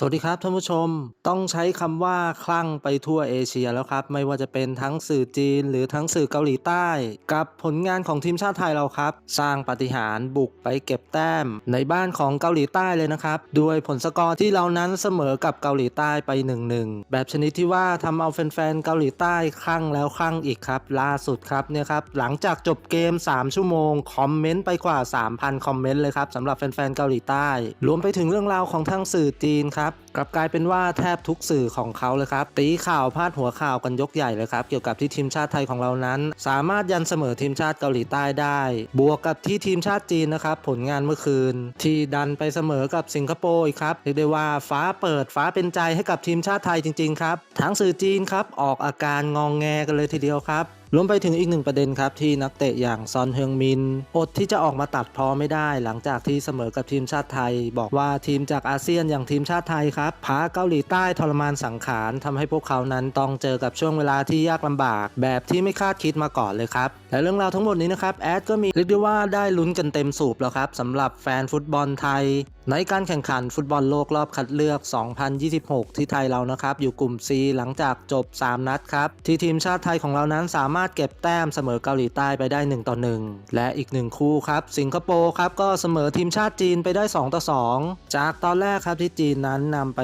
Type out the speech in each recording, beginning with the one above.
สวัสดีครับท่านผู้ชมต้องใช้คำว่าคลั่งไปทั่วเอเชียแล้วครับ ไม่ว่าจะเป็นทั้งสื่อจีน หรือทั้งสื่อเกาหลีใต้ กับผลงานของทีมชาติไทยเราครับ สร้างปาฏิหาริย์บุกไปเก็บแต้ม ในบ้านของเกาหลีใต้เลยนะครับ ด้วยผลสกอร์ที่เรานั้นเสมอกับเกาหลีใต้ไป 1-1 แบบชนิดที่ว่าทำเอาแฟนๆเกาหลีใต้คลั่งแล้วคลั่งอีกครับ ล่าสุดครับเนี่ยครับหลังจากจบเกม 3 ชั่วโมงคอมเมนต์ไปกว่า 3,000 คอมเมนต์เลยครับสำหรับแฟนๆเกาหลีใต้ รวมไปถึงเรื่องราวของทั้งสื่อจีนครับกลับกลายเป็นว่าแทบทุกสื่อของเขาเลยครับ ตีข่าวพาดหัวข่าวกันยกใหญ่เลยครับ เกี่ยวกับที่ทีมชาติไทยของเรานั้น สามารถยันเสมอทีมชาติเกาหลีใต้ได้ บวกกับที่ทีมชาติจีนนะครับ ผลงานเมื่อคืน ที่ดันไปเสมอกับสิงคโปร์อีกครับเรียกได้ว่าฟ้าเปิดฟ้าเป็นใจให้กับทีมชาติไทยจริง ๆ ครับทั้งสื่อจีนครับออกอาการงองแงกันเลยทีเดียวครับ รวมไปถึงอีกหนึ่งประเด็นครับที่นักเตะอย่างซอนเฮงมิน อดที่จะออกมาตัดพอไม่ได้ หลังจากที่เสมอกับทีมชาติไทย บอกว่าทีมจากอาเซียนอย่างทีมชาติไทยครับพาเกาหลีใต้ทรมานสังขารทำให้พวกเขานั้นต้องเจอกับช่วงเวลาที่ยากลำบาก แบบที่ไม่คาดคิดมาก่อนเลยครับและเรื่องราวทั้งหมดนี้นะครับแอดก็มีเรียกได้ว่าได้ลุ้นกันเต็มสูบแล้วครับสำหรับแฟนฟุตบอลไทย ในการแข่งขันฟุตบอลโลกรอบคัดเลือก 2026 ที่ไทยเรานะครับอยู่กลุ่ม C หลังจากจบ 3 นัดครับที่ทีมชาติไทยของเรานั้นสามารถารถเก็บแต้มเสมอเกาหลีใต้ไปได้ 1 ต่อ 1 และอีก 1 คู่ครับ สิงคโปร์ครับก็เสมอทีมชาติจีนไปได้ 2 ต่อ 2 จากตอนแรกครับที่จีนนั้นนำไป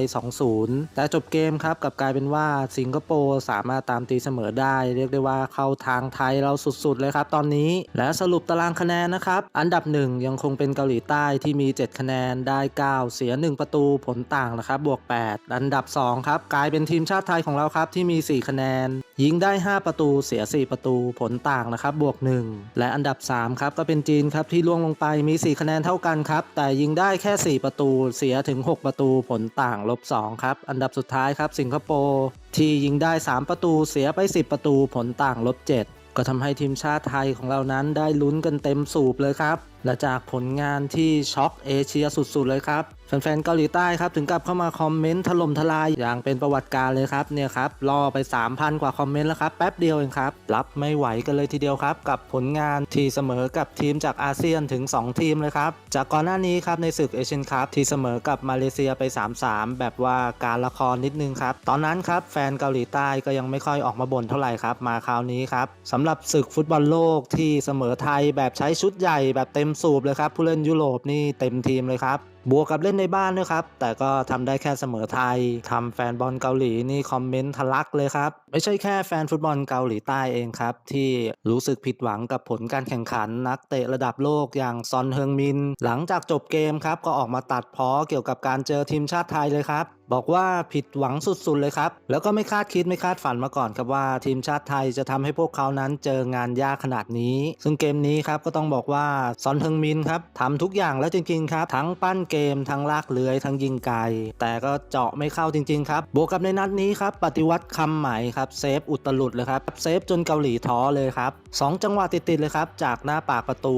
2-0 แต่จบเกมครับกับกลายเป็นว่าสิงคโปร์สามารถตามตีเสมอได้ เรียกได้ว่าเข้าทางไทยเราสุดๆเลยครับตอนนี้ และสรุปตารางคะแนนนะครับอันดับ 1 ยังคงเป็นเกาหลีใต้ที่มี 7 คะแนนได้ 9 เสีย 1 ประตูผลต่างนะครับบวก 8 อันดับ 2 ครับกลายเป็นทีมชาติไทยของเราครับที่มี 4 คะแนน ยิงได้ 5 ประตูเสีย 4 ประตูผลต่างนะครับบวก 1 และอันดับ 3 ครับ ก็เป็นจีนครับที่ล่วงลงไปมี 4 คะแนนเท่ากันครับ แต่ยิงได้แค่ 4 ประตูเสียถึง 6 ประตูผลต่างลบ 2 ครับ อันดับสุดท้ายครับสิงคโปร์ที่ยิงได้ 3 ประตูเสียไป 10 ประตูผลต่างลบ 7ก็ทำให้ทีมชาติไทยของเรานั้นได้ลุ้นกันเต็มสูบเลยครับ และจากผลงานที่ช็อกเอเชียสุดๆเลยครับแฟนๆเกาหลีใต้ครับถึงกับเข้ามาคอมเมนต์ถล่มทลายอย่างเป็นประวัติการเลยครับเนี่ยครับรอไป 3,000 กว่าคอมเมนต์แล้วครับแป๊บเดียวเองครับรับไม่ไหวกันเลยทีเดียวครับ กับผลงานที่เสมอกับทีมจากอาเซียนถึง 2 ทีมเลยครับ จากก่อนหน้านี้ครับในศึกเอเชียนคัพที่เสมอกับมาเลเซียไป 3-3 แบบว่าการละครนิดนึงครับตอนนั้นครับแฟนเกาหลีใต้ก็ยังไม่ค่อยออกมาบ่นเท่าไหร่ครับมาคราวนี้ครับสำหรับศึกฟุตบอลโลกที่เสมอไทยแบบใช้ชุดใหญ่แบบเต็มสูบเลยครับผู้เล่นยุโรปนี่เต็มทีมเลยครับ บวกกับเล่นในบ้านด้วยครับ แต่ก็ทำได้แค่เสมอไทยทำแฟนบอลเกาหลีนี่คอมเมนต์ทะลักเลยครับ ไม่ใช่แค่แฟนฟุตบอลเกาหลีใต้เองครับ ที่รู้สึกผิดหวังกับผลการแข่งขันนักเตะระดับโลกอย่างซอนเฮิงมิน หลังจากจบเกมครับ ก็ออกมาตัดพ้อเกี่ยวกับการเจอทีมชาติไทยเลยครับ บอกว่าผิดหวังสุดๆเลยครับ แล้วก็ไม่คาดคิดไม่คาดฝันมาก่อนครับว่าทีมชาติไทยจะทำให้พวกเขานั้นเจองานยากขนาดนี้ ซึ่งเกมนี้ครับก็ต้องบอกว่าซอนเทิงมินครับทำทุกอย่างแล้วจริงๆครับทั้งปั้นเกมทั้งลากเลื้อยทั้งยิงไกลแต่ก็เจาะไม่เข้าจริง ๆ ครับบวกกับในนัดนี้ครับปฏิวัติคำใหม่ครับเซฟอุตลุดเลยครับเซฟจนเกาหลีท้อเลยครับสองจังหวะติดๆเลยครับจากหน้าปากประตู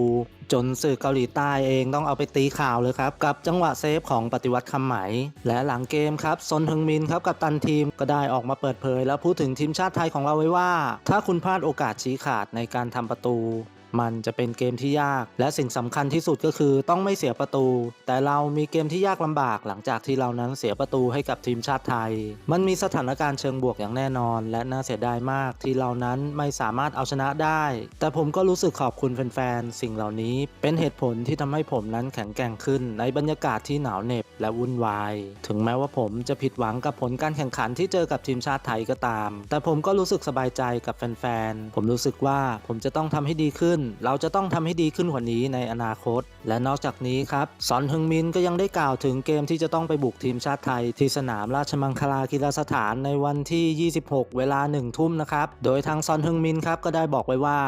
จนสื่อเกาหลีใต้เองต้องเอาไปตีข่าวเลยครับกับจังหวะเซฟของปฏิวัติคำไหม และหลังเกมครับซนฮึงมินครับกับตันทีมก็ได้ออกมาเปิดเผย และพูดถึงทีมชาติไทยของเราไว้ว่า ถ้าคุณพลาดโอกาสชี้ขาดในการทำประตู มันจะเป็นเกมที่ยาก และสิ่งสำคัญที่สุดก็คือต้องไม่เสียประตู แต่เรามีเกมที่ยากลำบากหลังจากที่เรานั้นเสียประตูให้กับทีมชาติไทย มันมีสถานการณ์เชิงบวกอย่างแน่นอน และน่าเสียดายมากที่เรานั้นไม่สามารถเอาชนะได้ แต่ผมก็รู้สึกขอบคุณแฟนๆสิ่งเหล่านี้เป็นเหตุผลที่ทำให้ผมนั้นแข็งแกร่งขึ้น ในบรรยากาศที่หนาวเหน็บและวุ่นวาย ถึงแม้ว่าผมจะผิดหวังกับผลการแข่งขันที่เจอกับทีมชาติไทยก็ตาม แต่ผมก็รู้สึกสบายใจกับแฟนๆผมรู้สึกว่าผมจะต้องทำให้ดีขึ้นเราจะต้องทำให้ดีขึ้นกว่านี้ในอนาคต และนอกจากนี้ครับซอนฮึงมินก็ยังได้กล่าวถึงเกมที่จะต้องไปบุกทีมชาติไทย ที่สนามราชมังคลากีฬาสถานในวันที่ 26 เวลา1ทุ่มนะครับโดยทางซอนฮึงมินครับก็ได้บอกไว้ว่า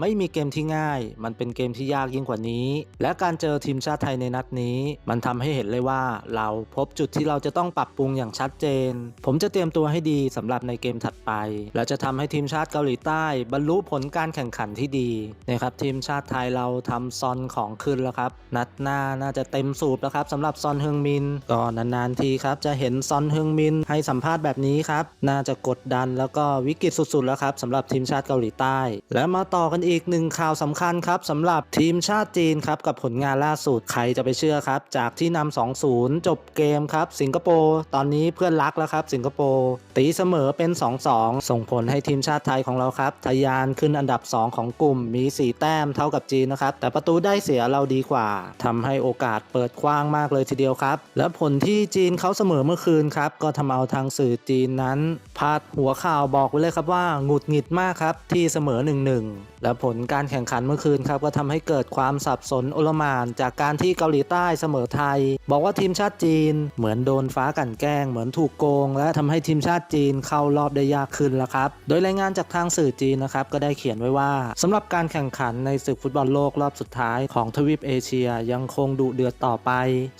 ไม่มีเกมที่ง่าย มันเป็นเกมที่ยากยิ่งกว่านี้ และการเจอทีมชาติไทยในนัดนี้ มันทำให้เห็นเลยว่า เราพบจุดที่เราจะต้องปรับปรุงอย่างชัดเจน ผมจะเตรียมตัวให้ดีสำหรับในเกมถัดไป และจะทำให้ทีมชาติเกาหลีใต้บรรลุผลการแข่งขันที่ดีเนี่ยเนี่ครับทีมชาติไทยเราทำซอนของขึ้นแล้วครับ นัดหน้าน่าจะเต็มสูบแล้วครับสำหรับซอนเฮงมินก็นานๆทีครับจะเห็นซอนเฮงมินให้สัมภาษณ์แบบนี้ครับน่าจะกดดันแล้วก็วิกฤตสุดๆแล้วครับสำหรับทีมชาติเกาหลีใต้ และมาต่อกันอีกหนึ่งข่าวสำคัญครับสำหรับทีมชาติจีนครับกับผลงานล่าสุดใครจะไปเชื่อครับ จากที่นำ2-0 จบเกมครับ สิงคโปร์ตอนนี้เพื่อนรักแล้วครับ สิงคโปร์ตีเสมอเป็น 2-2 ส่งผลให้ทีมชาติไทยของเราครับทะยานขึ้นอันดับ 2 ของกลุ่มมี4แต้มเท่ากับจีนนะครับ แต่ประตูได้เสียเราดีกว่าทำให้โอกาสเปิดกว้างมากเลยทีเดียวครับ และผลที่จีนเขาเสมอเมื่อคืนครับ ก็ทำเอาทางสื่อจีนนั้นพาดหัวข่าวบอกไว้เลยครับว่าหงุดหงิดมากครับที่เสมอ 1-1และผลการแข่งขันเมื่อคืนครับก็ทำให้เกิดความสับสนโอลมาน จากการที่เกาหลีใต้เสมอไทย บอกว่าทีมชาติจีน เหมือนโดนฟ้ากันแกล้ง เหมือนถูกโกง และทำให้ทีมชาติจีนเข้ารอบได้ยากขึ้นแล้วครับ โดยรายงานจากทางสื่อจีนนะครับก็ได้เขียนไว้ว่าสำหรับการแข่งขันในศึกฟุตบอลโลกรอบสุดท้ายของทวีปเอเชียยังคงดุเดือดต่อไป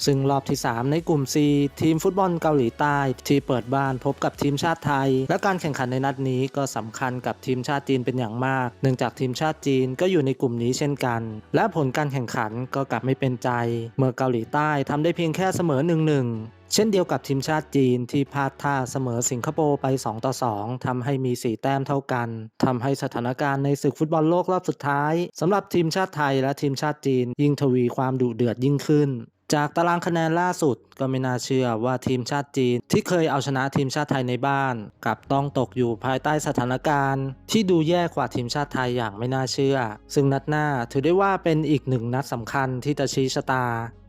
ซึ่งรอบที่ 3 ในกลุ่ม C ทีมฟุตบอลเกาหลีใต้ที่เปิดบ้านพบกับทีมชาติไทย และการแข่งขันในนัดนี้ก็สำคัญกับทีมชาติจีนเป็นอย่างมาก เนื่องจากทีีมชาติจีนก็อยู่ในกลุ่มนี้เช่นกัน และผลการแข่งขันก็กลับไม่เป็นใจ เมื่อเกาหลีใต้ทำได้เพียงแค่เสมอ 1-1เช่นเดียวกับทีมชาติจีนที่พลาดท่าเสมอสิงคโปร์ไป 2 ต่อ 2ทำให้มี 4 แต้มเท่ากันทำให้สถานการณ์ในศึกฟุตบอลโลกรอบสุดท้ายสำหรับทีมชาติไทยและทีมชาติจีนยิ่งทวีความดุเดือดยิ่งขึ้น จากตารางคะแนนล่าสุดก็ไม่น่าเชื่อว่าทีมชาติจีน ที่เคยเอาชนะทีมชาติไทยในบ้าน กลับต้องตกอยู่ภายใต้สถานการณ์ ที่ดูแย่กว่าทีมชาติไทยอย่างไม่น่าเชื่อ ซึ่งนัดหน้าถือได้ว่าเป็นอีกหนึ่งนัดสำคัญที่จะชี้ชะตา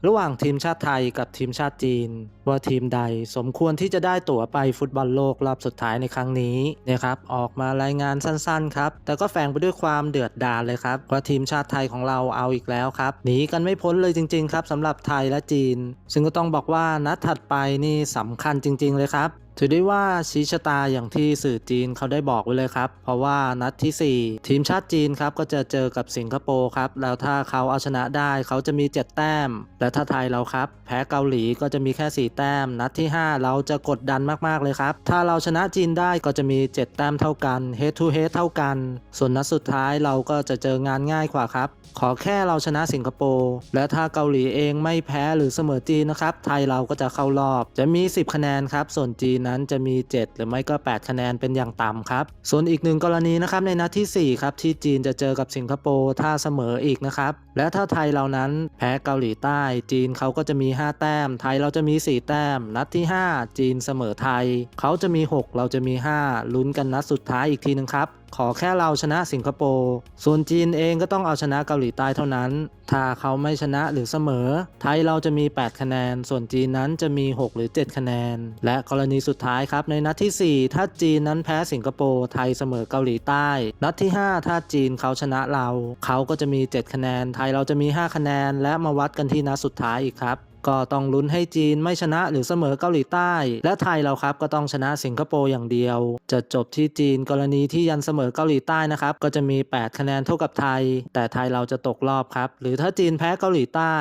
ระหว่างทีมชาติไทยกับทีมชาติจีน ว่าทีมใดสมควรที่จะได้ตั๋วไปฟุตบอลโลกรอบสุดท้ายในครั้งนี้นะครับออกมารายงานสั้นๆครับแต่ก็แฝงไปด้วยความเดือดดาลเลยครับว่าทีมชาติไทยของเราเอาอีกแล้วครับหนีกันไม่พ้นเลยจริงๆครับสำหรับไทยและจีน ซึ่งก็ต้องบอกว่านัดถัดไปนี่สำคัญจริง ๆเลยครับ ถือได้ว่าชี้ชะตาอย่างที่สื่อจีนเขาได้บอกไว้เลยครับ เพราะว่านัดทีสี่ 4 ทีมชาติจีนครับก็จะเจอกับสิงคโปร์ครับ แล้วถ้าเขาเอาชนะได้เขาจะมี 7 แต้ม และถ้าไทยเราครับ แพ้เกาหลีก็จะมีแค่ 4 แต้ม นัดที่ 5 เราจะกดดันมากๆเลยครับ ถ้าเราชนะจีนได้ก็จะมี 7 แต้มเท่ากัน head to head เท่ากัน ส่วนนัดสุดท้ายเราก็จะเจองานง่ายกว่าครับขอแค่เราชนะสิงคโปร์และถ้าเกาหลีเองไม่แพ้หรือเสมอจีนนะครับไทยเราก็จะเข้ารอบ จะมี 10 คะแนนครับส่วนจีนนั้นจะมี 7 หรือไม่ก็ 8 คะแนนเป็นอย่างต่ำครับ ส่วนอีกหนึ่งกรณีนะครับในนัดทีสี่4ครับที่จีนจะเจอกับสิงคโปร์ถ้าเสมออีกนะครับ และถ้าไทยเรานั้นแพ้เกาหลีใต้ จีนเขาก็จะมี 5 แต้ม ไทยเราจะมี 4 แต้ม นัดที่ 5 จีนเสมอไทย เขาจะมี 6 เราจะมี 5 ลุ้นกันนัดสุดท้ายอีกทีนึงครับ ขอแค่เราชนะสิงคโปร์ส่วนจีนเองก็ต้องเอาชนะเกาหลีใต้เท่านั้น ถ้าเขาไม่ชนะหรือเสมอ ไทยเราจะมี 8 คะแนน ส่วนจีนนั้นจะมี 6 หรือ 7 คะแนน และกรณีสุดท้ายครับในนัดที่ 4 ถ้าจีนนั้นแพ้สิงคโปร์ไทยเสมอเกาหลีใต้ นัดที่ 5 ถ้าจีนเขาชนะเรา เขาก็จะมี 7 คะแนนไทยเราจะมี 5 คะแนน และมาวัดกันที่นัดสุดท้ายอีกครับ ก็ต้องลุ้นให้จีนไม่ชนะหรือเสมอเกาหลีใต้ และไทยเราครับก็ต้องชนะสิงคโปร์อย่างเดียว จะจบที่จีนกรณีที่ยันเสมอเกาหลีใต้นะครับ ก็จะมี 8 คะแนนเท่ากับไทย แต่ไทยเราจะตกรอบครับ หรือถ้าจีนแพ้เกาหลีใต้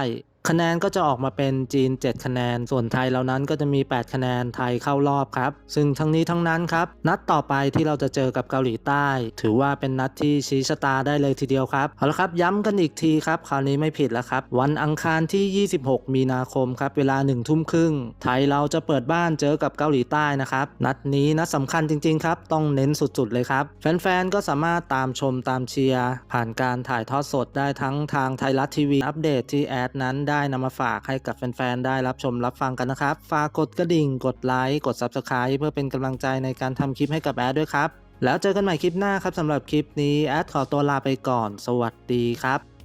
คะแนนก็จะออกมาเป็นจีน 7 คะแนน ส่วนไทยเหล่านั้นก็จะมี 8 คะแนนไทยเข้ารอบครับ ซึ่งทั้งนี้ทั้งนั้นครับ นัดต่อไปที่เราจะเจอกับเกาหลีใต้ ถือว่าเป็นนัดที่ชี้ชะตาได้เลยทีเดียวครับเอาละครับย้ำกันอีกทีครับ คราวนี้ไม่ผิดแล้วครับ วันอังคารที่ 26 มีนาคมครับ เวลา1ทุ่มครึ่งไทยเราจะเปิดบ้านเจอกับเกาหลีใต้นะครับนัดนี้นัดสำคัญจริงๆครับต้องเน้นสุดๆเลยครับแฟนๆก็สามารถตามชมตามเชียร์ผ่านการถ่ายทอดสดได้ทั้งทางไทยรัฐทีวีอัปเดตที่แอดนั้นได้ได้นำมาฝากให้กับแฟนๆ ได้รับชมรับฟังกันนะครับ ฝากกดกระดิ่ง กดไลค์ กด Subscribe เพื่อเป็นกำลังใจในการทำคลิปให้กับแอดด้วยครับ แล้วเจอกันใหม่คลิปหน้าครับสำหรับคลิปนี้แอดขอตัวลาไปก่อน สวัสดีครับ